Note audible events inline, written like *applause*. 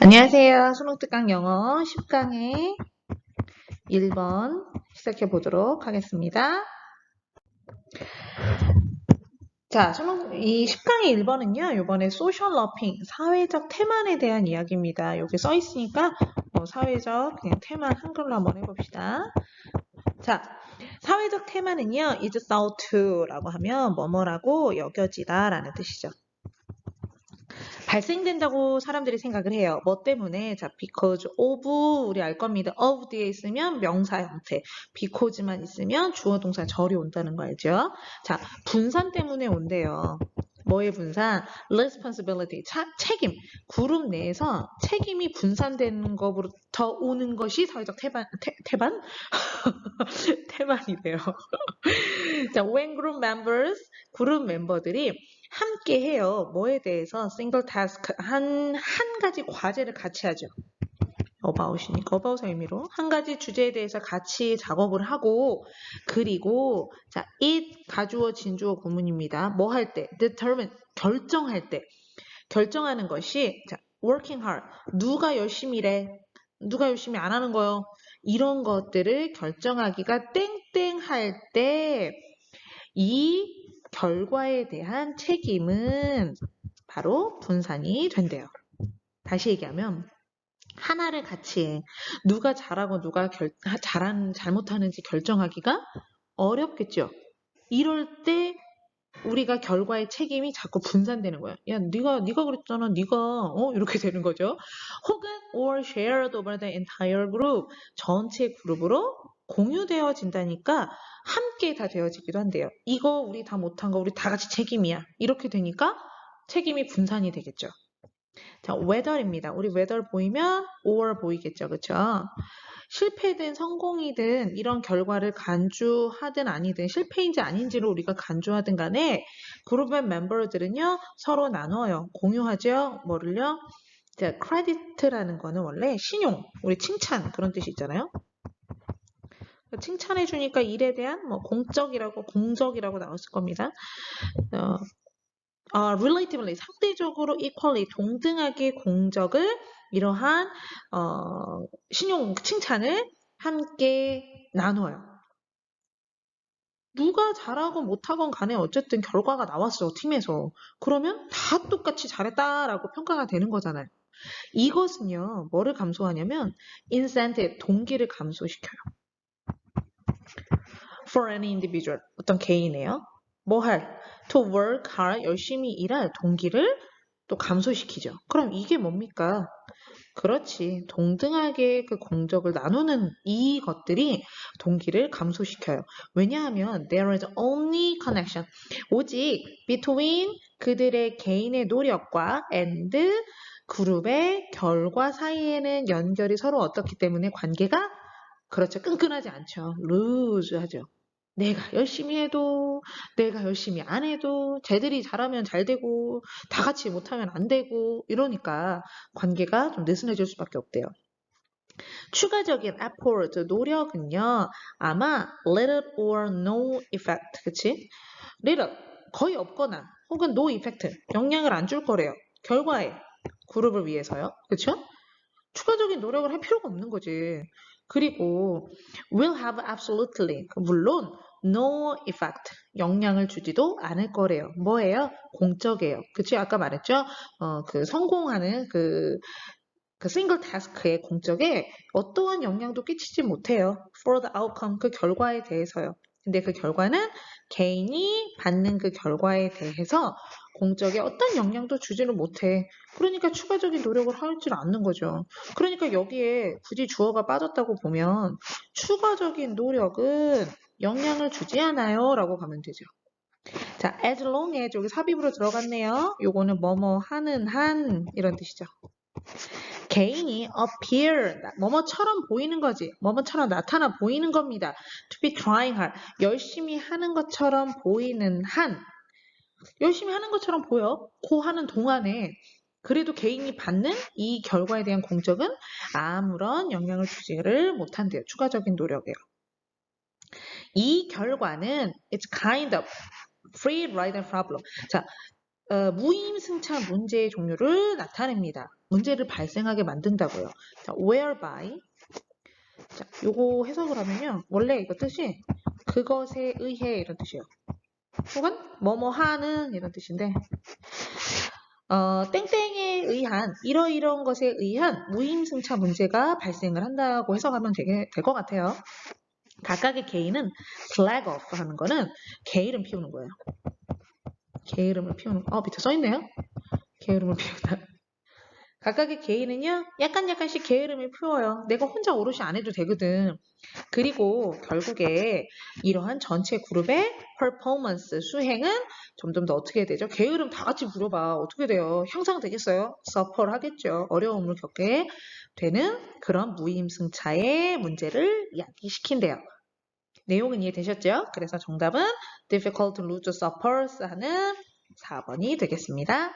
안녕하세요. 수능특강 영어 10강의 1번 시작해 보도록 하겠습니다. 자, 수능 이 10강의 1번은요. 이번에 소셜 러핑, 사회적 태만에 대한 이야기입니다. 여기 써 있으니까 뭐 사회적 그냥 태만 한글로 한번 해봅시다. 자, 사회적 태만은요. is thought to라고 하면 뭐뭐라고 여겨지다 라는 뜻이죠. 발생된다고 사람들이 생각을 해요. 뭐 때문에? 자, because of 우리 알 겁니다. of 뒤에 있으면 명사 형태, because만 있으면 주어 동사 절이 온다는 거 알죠? 자, 분산 때문에 온대요. 뭐의 분산? responsibility, 차, 책임. 그룹 내에서 책임이 분산되는 것부터 오는 것이 사회적 태반, 태, 태반? *laughs* 태반이래요. *laughs* 자, when group members, 그룹 멤버들이 함께 해요. 뭐에 대해서 single task 한, 한 가지 과제를 같이 하죠. 어바웃이니까 어바웃의 의미로 한 가지 주제에 대해서 같이 작업을 하고 그리고 자 it 가주어 진주어 구문입니다. 뭐 할 때? determine 결정할 때 결정하는 것이 자 working hard 누가 열심히 일해 누가 열심히 안 하는 거요 이런 것들을 결정하기가 땡땡 할 때 이 결과에 대한 책임은 바로 분산이 된대요. 다시 얘기하면 하나를 같이 해. 누가 잘하고 누가 결, 잘한, 잘못하는지 결정하기가 어렵겠죠. 이럴 때 우리가 결과의 책임이 자꾸 분산되는 거야. 야, 네가 네가 그랬잖아. 네가 어 이렇게 되는 거죠. 혹은 or shared over the entire group 전체 그룹으로 공유되어진다니까 함께 다 되어지기도 한대요. 이거 우리 다 못한 거 우리 다 같이 책임이야. 이렇게 되니까 책임이 분산이 되겠죠. 자, whether입니다. 우리 whether 보이면 or 보이겠죠. 그쵸? 실패든 성공이든 이런 결과를 간주하든 아니든 실패인지 아닌지를 우리가 간주하든 간에 그룹 의 멤버들은요 서로 나눠요 공유하죠 뭐를요 자 크레디트라는 거는 원래 신용 우리 칭찬 그런 뜻이 있잖아요 칭찬해 주니까 일에 대한 뭐 공적이라고 공적이라고 나왔을 겁니다 어, 어, relatively 상대적으로 equally 동등하게 공적을 이러한 어, 신용 칭찬을 함께 나눠요. 누가 잘하건 못하건 간에 어쨌든 결과가 나왔어 팀에서 그러면 다 똑같이 잘했다라고 평가가 되는 거잖아요. 이것은요 뭐를 감소하냐면 incentive 동기를 감소시켜요. for any individual 어떤 개인이에요. 뭐 할? to work hard 열심히 일할 동기를 또 감소시키죠. 그럼 이게 뭡니까? 그렇지. 동등하게 그 공적을 나누는 이 것들이 동기를 감소시켜요. 왜냐하면 there is only connection. 오직 between 그들의 개인의 노력과 and 그룹의 결과 사이에는 연결이 서로 어떻기 때문에 관계가 그렇죠. 끈끈하지 않죠. lose 하죠. 내가 열심히 해도 내가 열심히 안 해도 쟤들이 잘하면 잘 되고 다 같이 못하면 안 되고 이러니까 관계가 좀 느슨해질 수밖에 없대요. 추가적인 effort, 노력은요, 아마 little or no effect, 그치? little, 거의 없거나, 혹은 no effect, 영향을 안 줄 거래요. 결과에, 그룹을 위해서요. 그쵸? 추가적인 노력을 할 필요가 없는 거지. 그리고 will have absolutely, 물론 no effect, 영향을 주지도 않을 거래요. 뭐예요? 공적이에요. 그치? 아까 말했죠? 어, 그 성공하는 그, 그 싱글 타스크의 공적에 어떠한 영향도 끼치지 못해요. for the outcome, 그 결과에 대해서요. 근데 그 결과는 개인이 받는 그 결과에 대해서 공적에 어떤 영향도 주지를 못해. 그러니까 추가적인 노력을 하지 않는 거죠. 그러니까 여기에 굳이 주어가 빠졌다고 보면 추가적인 노력은 영향을 주지 않아요 라고 가면 되죠. 자, as long as 여기 삽입으로 들어갔네요. 요거는 뭐뭐 하는 한 이런 뜻이죠. 개인이 appear 뭐뭐처럼 보이는 거지. 뭐뭐처럼 나타나 보이는 겁니다. to be trying hard 열심히 하는 것처럼 보이는 한 열심히 하는 것처럼 보여. 고 하는 동안에 그래도 개인이 받는 이 결과에 대한 공적은 아무런 영향을 주지를 못한대요. 추가적인 노력이에요. 이 결과는 it's kind of free rider problem. 자, 어, 무임승차 문제의 종류를 나타냅니다. 문제를 발생하게 만든다고요. 자, whereby. 자, 요거 해석을 하면요. 원래 이거 뜻이 그것에 의해 이런 뜻이에요. 혹은 뭐뭐 하는 이런 뜻인데 어, 땡땡에 의한 이러이러한 것에 의한 무임승차 문제가 발생을 한다고 해석하면 되게 될 것 같아요. 각각의 개인은 flag off 하는 거는 개 이름 피우는 거예요. 개 이름을 피우는 어 밑에 써 있네요. 개 이름을 피우다. *laughs* 각각의 개인은요 약간 약간씩 개 이름을 피워요. 내가 혼자 오롯이 안 해도 되거든. 그리고 결국에 이러한 전체 그룹의 performance 수행은 점점 더 어떻게 되죠? 게으름 다 같이 부려봐. 어떻게 돼요? 향상 되겠어요? suffer 하겠죠. 어려움을 겪게 되는 그런 무임승차의 문제를 이야기시킨대요. 내용은 이해되셨죠? 그래서 정답은 difficult, lose, suffers 하는 4번이 되겠습니다.